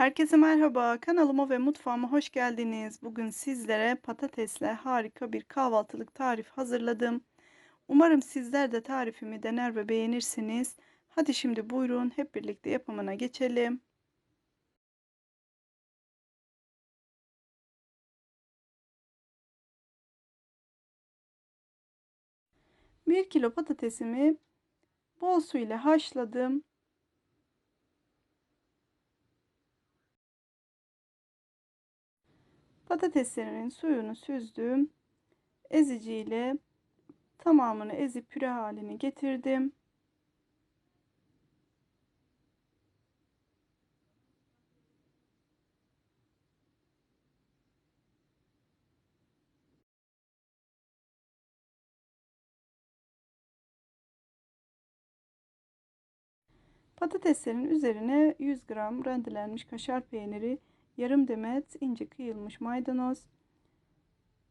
Herkese merhaba. Kanalıma ve mutfağıma hoş geldiniz. Bugün sizlere patatesle harika bir kahvaltılık tarif hazırladım. Umarım sizler de tarifimi dener ve beğenirsiniz. Hadi şimdi buyurun hep birlikte yapımına geçelim. Bir kilo patatesimi bol su ile haşladım. Patateslerinin suyunu süzdüm. Eziciyle tamamını ezip püre haline getirdim. Patateslerin üzerine 100 gram rendelenmiş kaşar peyniri, yarım demet ince kıyılmış maydanoz,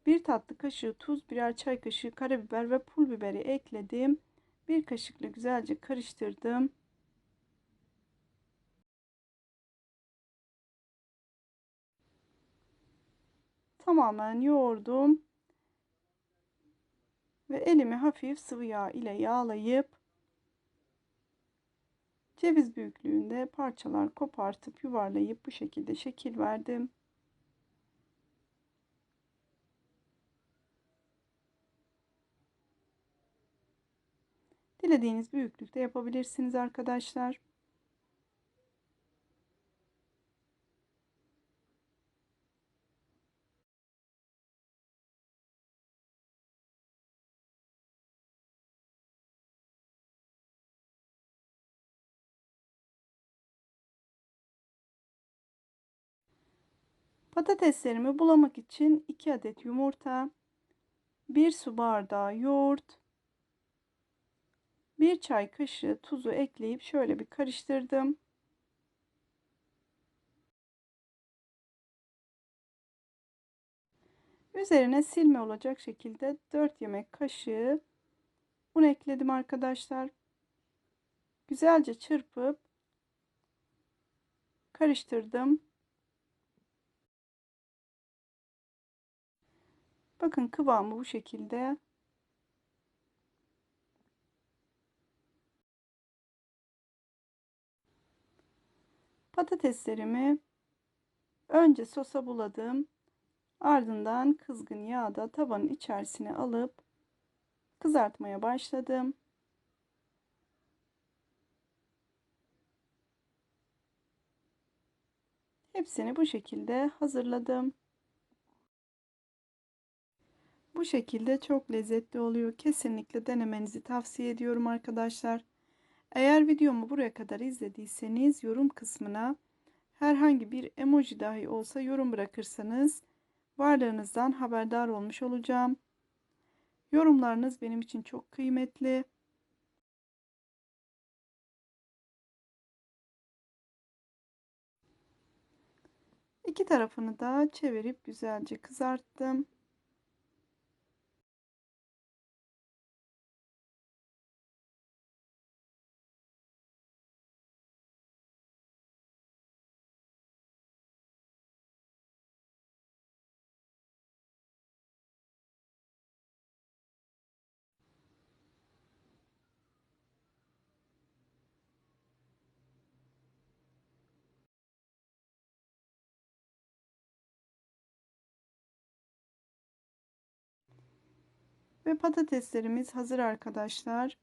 bir tatlı kaşığı tuz, birer çay kaşığı karabiber ve pul biberi ekledim. Bir kaşıkla güzelce karıştırdım. Tamamen yoğurdum. Ve elimi hafif sıvı yağ ile yağlayıp ceviz büyüklüğünde parçalar kopartıp yuvarlayıp bu şekilde şekil verdim. Dilediğiniz büyüklükte yapabilirsiniz arkadaşlar. Patateslerimi bulamak için 2 adet yumurta, 1 su bardağı yoğurt, 1 çay kaşığı tuzu ekleyip şöyle bir karıştırdım. Üzerine silme olacak şekilde 4 yemek kaşığı un ekledim arkadaşlar. Güzelce çırpıp karıştırdım. Bakın kıvamı bu şekilde. Patateslerimi önce sosa buladım. Ardından kızgın yağda tavanın içerisine alıp kızartmaya başladım. Hepsini bu şekilde hazırladım. Bu şekilde çok lezzetli oluyor. Kesinlikle denemenizi tavsiye ediyorum arkadaşlar. Eğer videomu buraya kadar izlediyseniz yorum kısmına herhangi bir emoji dahi olsa yorum bırakırsanız varlığınızdan haberdar olmuş olacağım. Yorumlarınız benim için çok kıymetli. İki tarafını da çevirip güzelce kızarttım. Ve patateslerimiz hazır arkadaşlar.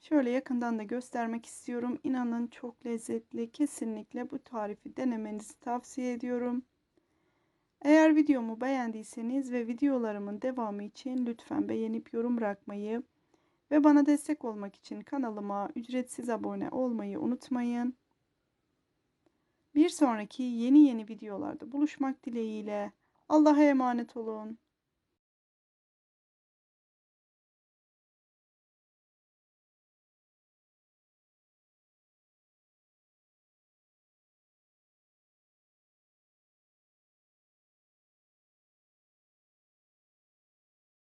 Şöyle yakından da göstermek istiyorum. İnanın çok lezzetli. Kesinlikle bu tarifi denemenizi tavsiye ediyorum. Eğer videomu beğendiyseniz ve videolarımın devamı için lütfen beğenip yorum bırakmayı ve bana destek olmak için kanalıma ücretsiz abone olmayı unutmayın. Bir sonraki yeni yeni videolarda buluşmak dileğiyle Allah'a emanet olun.